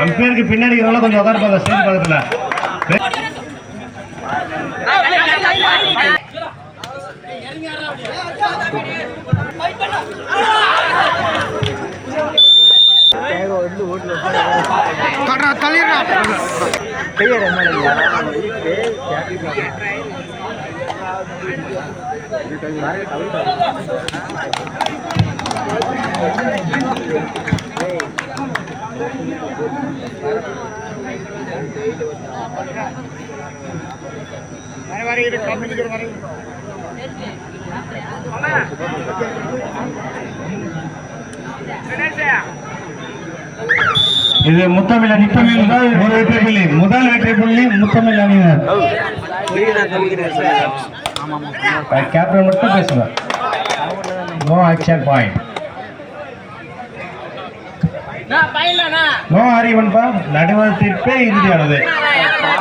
அம்பேருக்கு பின்னாடி கொஞ்சம் உட்காருப்பாங்க ஸ்டேஜ் பக்கத்துல. இது முத்தமிழ் அணி ஒரு வெற்றி புள்ளி முதல் வெற்றி புள்ளி முத்தமிழ் அணியினர். கேப்டன் மட்டும் பேசுங்க. நோ ஆக்ஷன் பாயிண்ட் நோ அறிவன் பா நடுவர் தீர்ப்பே இறுதியானது.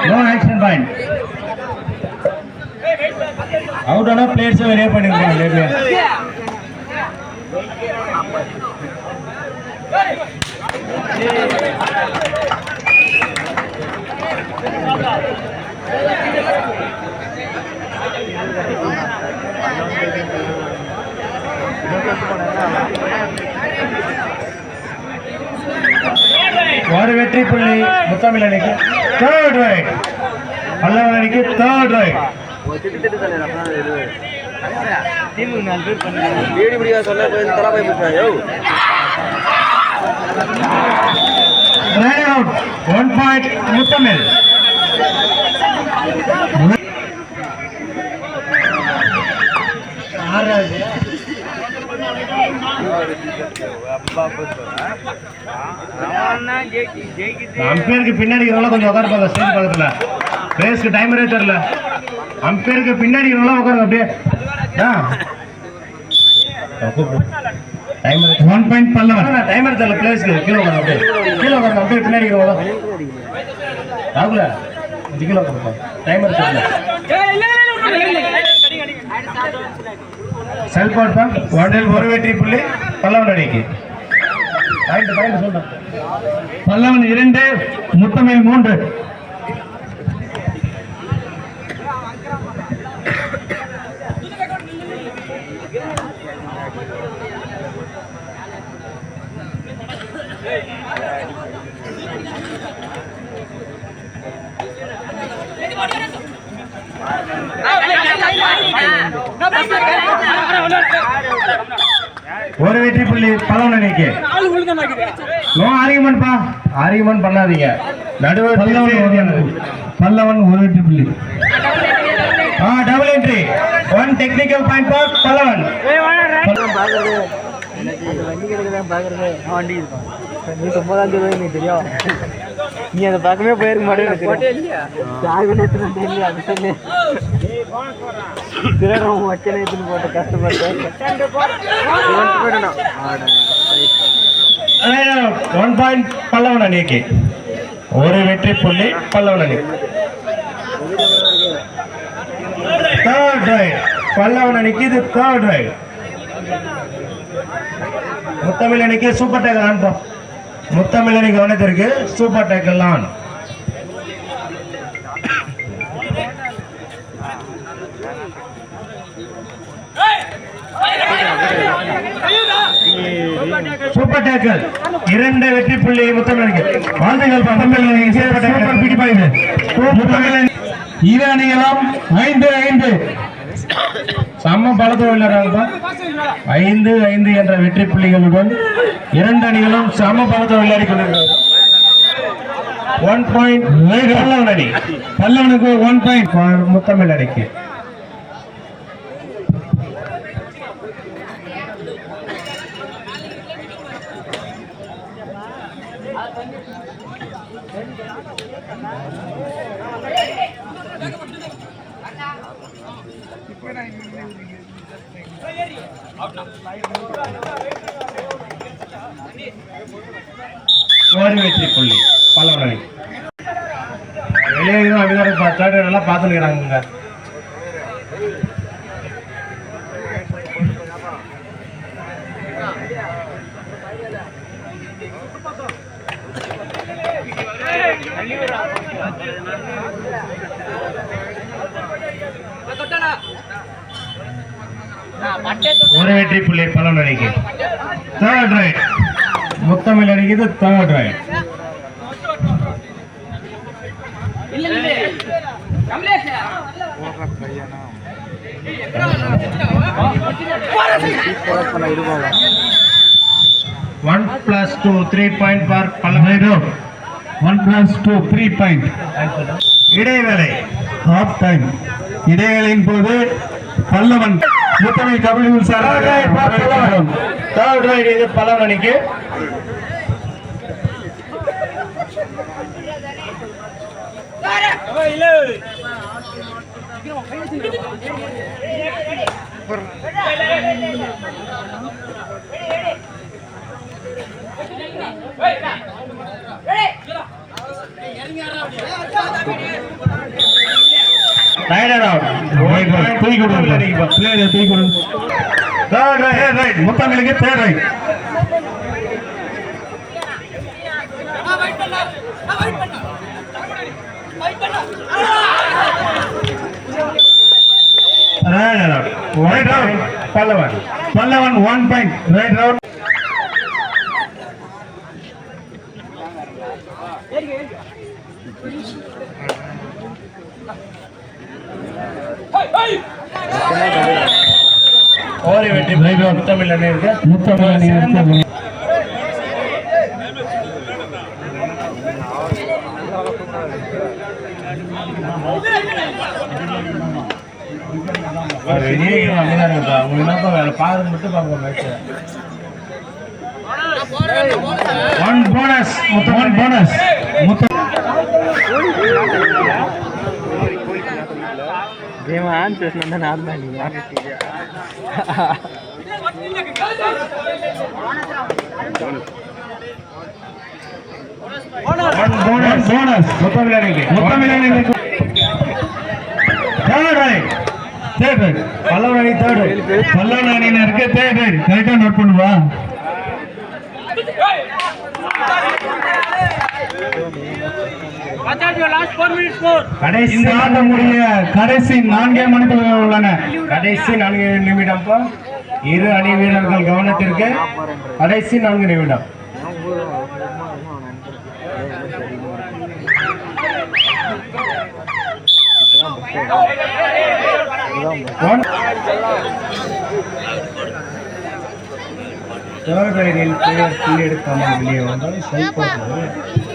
நோ ஆக்ஷன் பாயிண்ட் அவுட் ஆனா பிளேயர்ஸ் வெளியே பண்ணிருக்காங்க ஒரு வெற்றி புள்ளி முத்தமிழ் அணிக்கு தேர்ட் ரைட் பல்லவன் அணிக்கு third raid raid out one point Muthamizh அம்பேருக்கு பின்னாடி கொஞ்சம் உட்காருப்பாங்க ஸ்டேஜ் பக்கத்துல. ரேஸ்க்கு டைமரே தெரியல. அம்பேருக்கு பின்னாடி உட்காருங்க அப்படியே. Timer one point Pallavan. Timer தெரியல பிளேஸ்க்கு கீழே உட்காருங்க அப்படியே. கீழே உட்காருங்க அப்படியே பின்னாடி ராகுல அஞ்சு கிலோ கொடுப்போம் டைமர் தெரியல. செல்போன் பம்ப் ஒன்றில் ஒரு வெற்றி புள்ளி பல்லவன் அணிக்கு பல்லவன் இரண்டு முத்தமிழ் மூன்று. ஒரு வெற்றி புள்ளி பல்லவன் அணிக்கு. நோ ஆர்குமெண்ட் பா. ஆர்குமெண்ட் பண்ணாதீங்க. நடுவர் பல்லவன் பல்லவன் ஒரு வெற்றி புள்ளி. ஆ double entry one technical point for Pallavan. வண்டி கிடக்குதான் பாக்குறது வண்டி இருக்கும் நீ ஒன்பதாம் தேதி தெரியும். நீ அந்த பக்கமே போயிருக்க மாட்டேன் தெரியல அது சொல்லு. திருடம் வச்சனை எடுத்துன்னு போட்டு கஷ்டப்பட்டு ஒன் பாயிண்ட் பல்லவன் அணிக்கு. ஒரு வெற்றி புள்ளி பல்லவன் அணி. தேர்ட் ரைட் பல்லவன் அணிக்கு இது தேர்ட் ரைட் முத்தமிழ் அணிக்கு சூப்பர் டேக்கல் ஆன் பா முத்தமிழ் அணி கவனத்திற்கு super tackle on super tackle இரண்டு வெற்றி புள்ளி முத்தமிழ் அணிக்கு வாழ்த்துக்கள் பா, முத்தமிழ் அணிக்கு சூப்பர் டேக்கல் பிடிப்பாயுது முத்தமிழ் அணி இரு அணிகளும் ஐந்து ஐந்து. சம விளையாடுறாங்கப்பா ஐந்து ஐந்து என்ற வெற்றி புள்ளிகளுடன் இரண்டு அணிகளும் சம பலத்தோடு விளையாடி கொண்டிருக்கிறார்கள் ஒன் பாயிண்ட் பல்லவனுக்கு ஒன் பாயிண்ட் முத்தமிழ் அணிக்கு ஒரு வெற்றி புள்ளி பல்லவன் வெளியே இருக்கிற அபிதாரம் தேர்ட் நல்லா பார்த்துருக்கிறாங்க ஒரு வெற்றி புள்ளி பலன் அணிக்கு தேர்ட் ரைட் முத்தமிழ் அணிக்கு third raid one plus two three point for பலன். One plus two three point இடைவேளை. ஆஃப் டைம் இடைவேளையின் போது பல்லவன். முத்தமிழ் கபில் சார் இது பல்லவன் அணிக்கு ரைடர் அவுட் தூக்கி கொடுங்க பிளேயர் தூக்கி கொடுங்க third raid raid முத்தமிழுக்கு third raid Pallavan Pallavan one point raid round ஓரி வெற்றி முத்தமிழ் அணியிருக்கு Muthamizh அணியிற்கு one bonus one bonus game on பேசணும் தான் நான் தான் நீங்க ஒன் போனஸ் போனஸ் முத்தமிழ் அணிக்கு முத்தமிழ் அணிக்கு third raid third raid Pallavan அணி தேர்ட் ரைட் பல்லவன் அணியினருக்கு தேர்ட் ரைட் கரெக்டா நோட் பண்ணுவா கடைசி ஆட்ட முடிய கடைசி நான்கே மணித்துகள் உள்ளன. கடைசி நான்கு நிமிடம். இரு அணி வீரர்கள் கவனத்திற்கு. கடைசி நான்கு நிமிடம். பிளேயர் புள்ளி எடுக்காமல் வெளியே வந்தால் out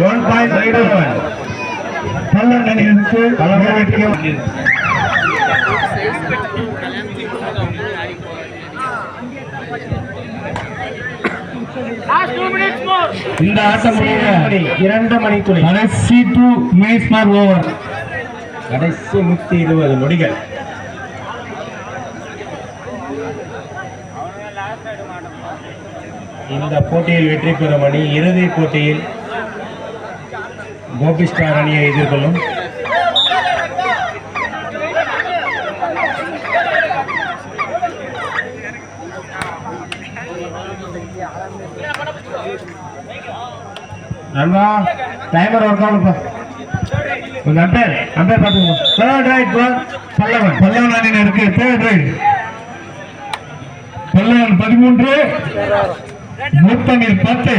one point raid one பல்லன் அணியினருக்கு பலவரட்டியும் இந்த ஆட்டம் இரண்டு மணித்துளி கடைசி டூ மார் ஓவர் கடைசி நூத்தி இருபது நொடிகள். இந்த போட்டியில் வெற்றி பெறும் அணி இறுதி போட்டியில் கோபி ஸ்டார் அணியை எதிர்கொள்ளும். நண்பா டைமர் ஒர்க் ஆகுதுப்பா கொஞ்சம் அம்பேர் அம்பேர் பார்த்துக்கோ தேர்ட் ரைட் பல்லவன். பல்லவன் அணியினர் இருக்கு. தேர்ட் ரைட் பல்லவன் பதிமூன்று முத்தமிழ் பத்து.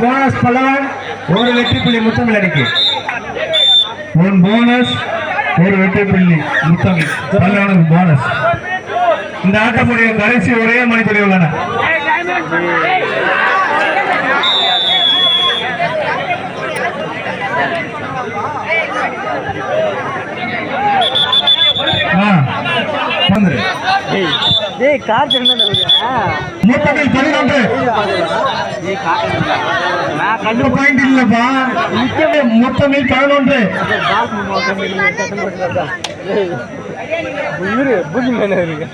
போனஸ் பல்லவன் ஒரு வெற்றி புள்ளி முத்தமிழ் அணிக்கு. ஒன் போனஸ் ஒரு வெற்றி புள்ளி முத்தமிழ். பல்லவனுக்கு போனஸ் இந்த ஆட்டமுடைய கடைசி ஒரே மணித்துறை உள்ளன ஆ, வந்துரு. டேய் கார் முத்தமிழ் பதினொன்று பாயிண்ட் இல்லப்பா. முத்தமிழ் பதினொன்று. இருக்கு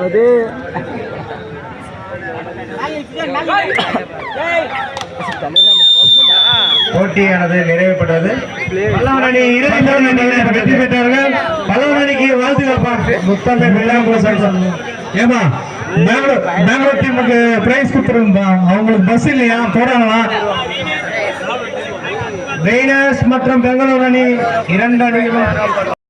அது போட்டியானது நிறைவேற்றப்பட்டது பல்லவன் அணி இறுதி போட்டியில் வெற்றி பெற்றார்கள் பல்லவன் அணிக்கு வாழ்த்துக்கள் பா. முத்தமிழ் விழாக்குழு ஏமா பெங்களூர் பெங்களூர் டீமுக்கு பிரைஸ் கொடுத்துருங்கப்பா அவங்களுக்கு பஸ் இல்லையா? போறாங்களா? ரெய்னர்ஸ் மற்றும் பெங்களூர் அணி இரண்டு அணிகளும்